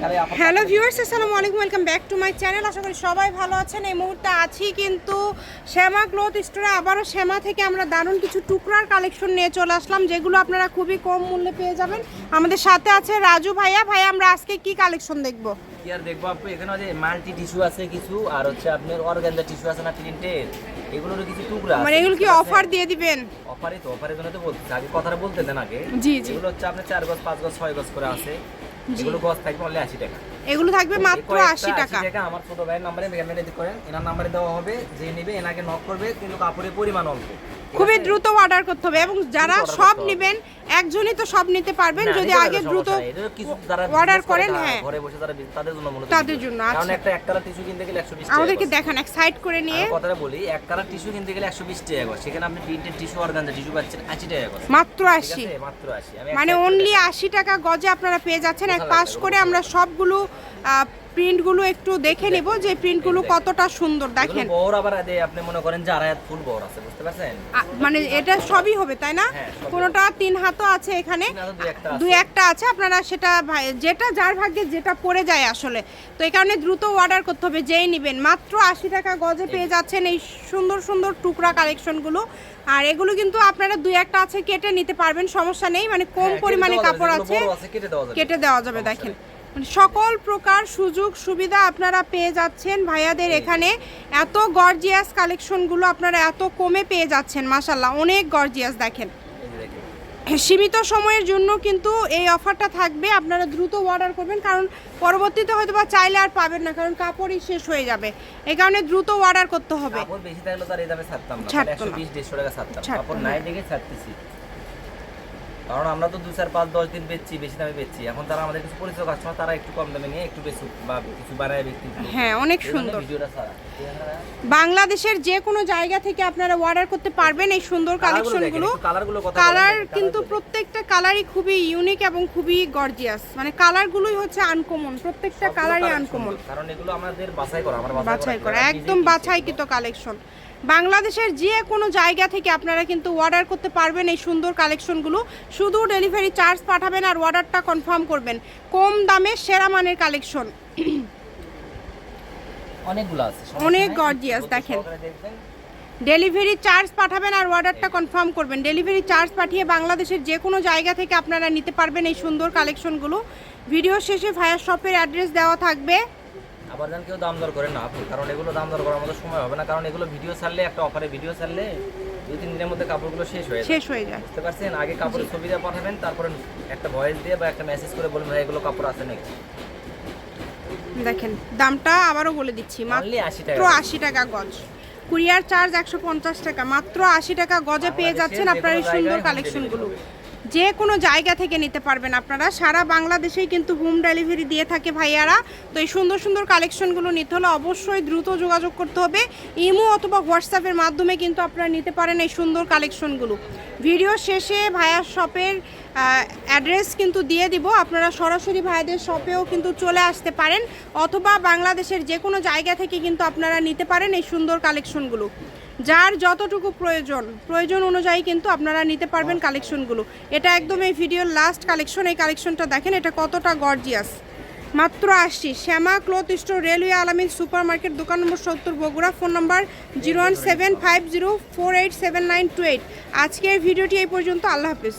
Hello viewers আসসালামু আলাইকুম welcome back to my channel. আশা করি সবাই ভালো আছেন। এই মুহূর্তে আছি কিন্তু শ্যামা ক্লথ স্টোরে। আবারও শ্যামা থেকে আমরা দারুণ কিছু টুকরার কালেকশন নিয়ে চলে আসলাম যেগুলো আপনারা খুবই কম মূল্যে পেয়ে যাবেন। আমাদের সাথে আছে রাজু ভাইয়া। ভাইয়া আমরা আজকে কি কালেকশন দেখব? কি আর দেখব আপু? এখানে যে মাল্টি টিস্যু আছে কিছু আর হচ্ছে আপনার অর্গানজা টিস্যু আছে না প্রিন্টের। এগুলোর কিছু টুকরা মানে এগুলো কি অফার দিয়ে দিবেন? অফারই তো অফারের জন্য তো বলতে আগে কথাটা বলতে দেন আগে। জি জি। এগুলো হচ্ছে আপনার চার গজ পাঁচ গজ ছয় গজ করে আছে। এগুলো গজ থাকবে অনলি আশি টাকা। এগুলো থাকবে মাত্র আশি টাকা। আমার ছোট ভাইয়ের নাম্বারে মেগামেন্ট করেন এনার নাম্বারে দেওয়া হবে যে নেবে এনাকে নক করবে কিন্তু কাপড়ের পরিমাণ অল্প। খুবই দ্রুত অর্ডার করতে হবে এবং যারা সব নেবেন একজনই তো সব নিতে পারবেন যদি আগে দ্রুত করে করেন, হ্যাঁ। ঘরে বসে তারা তাদের জন্য মূলত তাদের। জন্য, কারণ আচ্ছা। একটা এক কালার টিস্যু কিনতে গেলে 120 টাকা আমাদেরকে দেখান এক সাইড করে নিয়ে কথাটা বলি এক কালার টিস্যু কিনতে গেলে 120 টাকা গজ। সেখানে আপনি প্রিন্টেড টিস্যু অর্গানজা টিস্যু পাচ্ছেন 80 টাকা গজ। মাত্র ঠিক আশি আছে? মাত্র 80 মানে অনলি দেখাই। আশি টাকা গজে আপনারা পেয়ে যাচ্ছেন এক পাশ করে আমরা সবগুলো প্রিন্টগুলো একটু দেখে নেব যে প্রিন্টগুলো কতটা সুন্দর। দেখেন। বড় আবার আপনি মনে করেন যে আড়াই ফুল বড় আছে বুঝতে পারছেন? মানে এটা সবই হবে তাই না? হ্যাঁ, কোনোটা তিন হাতও আছে এখানে দুই একটা আছে। আপনারা সেটা যেটা যার ভাগ্যে যেটা পড়ে যায় আসলে। তো এই কারণে দ্রুত অর্ডার করতে হবে যেই নেবেন। মাত্র আশি টাকা গজে পেয়ে যাচ্ছেন এই সুন্দর সুন্দর টুকরা কালেকশনগুলো আর এগুলো কিন্তু আপনারা দুই একটা আছে কেটে নিতে পারবেন সমস্যা নেই। মানে কম হ্যাঁ, পরিমাণে কাপড় আছে কেটে দেওয়া যাবে। দেখেন। সকল প্রকার সুযোগ সুবিধা আপনারা পেয়ে যাচ্ছেন ভাইয়াদের এখানে। এত গর্জিয়াস কালেকশনগুলো আপনারা এত কমে পেয়ে যাচ্ছেন মাসাল্লাহ অনেক গর্জিয়াস দেখেন। সীমিত সময়ের জন্য কিন্তু এই অফারটা থাকবে আপনারা দ্রুত অর্ডার করবেন কারণ পরবর্তীতে হয়তো বা চাইলে আর পাবেন না কারণ কাপড়ই শেষ হয়ে যাবে। এই কারণে দ্রুত অর্ডার করতে হবে। কাপড় বেশি থাকলে তো আর এই দামে ছাড়তাম না। 120 150 টাকা ছাড়তাম। কাপড় নাই দেখে ছাড়তেছি। কারণ আমরা তো দু চার পাঁচ দশ দিন বেচছি বেশি দামে বেচছি। এখন তারা আমাদের কিছু পরিচিত কাস্টমার তারা একটু কম দামে নিয়ে একটু বেশি বা কিছু বানায় বিক্রি হ্যাঁ অনেক সুন্দর। ভিডিওটা? বাংলাদেশের যে কোনো জায়গা থেকে আপনারা অর্ডার করতে পারবেন এই সুন্দর কালেকশনগুলো কালার কিন্তু প্রত্যেকটা কালারই খুবই ইউনিক এবং খুবই গর্জিয়াস মানে কালারগুলোই হচ্ছে আনকমন প্রত্যেকটা কালারই আনকমন কারণ এগুলো আমাদের বাছাই করা আমরা বাছাই করা। একদম বাছাইকৃত কালেকশন বাংলাদেশের যে কোনো জায়গা থেকে আপনারা কিন্তু অর্ডার করতে পারবেন এই সুন্দর কালেকশনগুলো। শুধু ডেলিভারি চার্জ পাঠাবেন আর অর্ডারটা কনফার্ম করবেন। কম দামে সেরা মানের কালেকশন। অনেকগুলো আছে। অনেক গর্জিয়াস দেখেন। ডেলিভারি চার্জ পাঠাবেন আর অর্ডারটা কনফার্ম করবেন। ডেলিভারি চার্জ পাঠিয়ে বাংলাদেশের যে কোনো জায়গা থেকে আপনারা নিতে পারবেন এই সুন্দর কালেকশনগুলো। ভিডিও শেষে ভাইয়ার শপের অ্যাড্রেস দেওয়া থাকবে। আবার যেন কেউ দাম দর করে না আপনি কারণ এগুলো দাম দর করার মতো সময় হবে না কারণ এগুলো ভিডিও ছাড়লে একটা অফারে ভিডিও ছাড়লে দুই তিন দিনের মধ্যে কাপড়গুলো শেষ হয়ে শেষ হয়ে যায়। বুঝতে পারছেন? আগে কাপড়ের ছবি দিয়ে পাঠাবেন তারপরে একটা ভয়েস দিয়ে বা একটা মেসেজ করে বলবেন ভাই এগুলো কাপড় আছে নাকি? দেখেন দামটা আবারও বলে দিচ্ছি মাত্র আশি টাকা আশি টাকা গজ। কুরিয়ার চার্জ একশো পঞ্চাশ টাকা মাত্র আশি টাকা গজে পেয়ে যাচ্ছেন আপনার এই সুন্দর কালেকশনগুলো যে কোনো জায়গা থেকে নিতে পারবেন আপনারা। সারা বাংলাদেশেই কিন্তু হোম ডেলিভারি দিয়ে থাকে ভাইয়ারা। তো এই সুন্দর সুন্দর কালেকশনগুলো নিতে হলে অবশ্যই দ্রুত যোগাযোগ করতে হবে। ইমো অথবা হোয়াটসঅ্যাপের মাধ্যমে কিন্তু আপনারা নিতে পারেন এই সুন্দর কালেকশনগুলো। ভিডিও শেষে ভাইয়ার শপের অ্যাড্রেস কিন্তু দিয়ে দিব। আপনারা সরাসরি ভাইদের শপেও কিন্তু চলে আসতে পারেন। অথবা বাংলাদেশের যে কোনো জায়গা থেকে কিন্তু আপনারা নিতে পারেন এই সুন্দর কালেকশনগুলো। যার যতটুকু প্রয়োজন প্রয়োজন অনুযায়ী কিন্তু আপনারা নিতে পারবেন কালেকশনগুলো এটা একদম এই ভিডিওর লাস্ট কালেকশন এই কালেকশনটা দেখেন, এটা কতটা গর্জিয়াস মাত্র আশি, Shyama cloth store, railway Alamin super market দোকান নম্বর সত্তর, Bogura, phone number zero one seven five zero four eight seven nine two eight আজকের ভিডিওটি এই পর্যন্ত, আল্লাহ হাফিজ।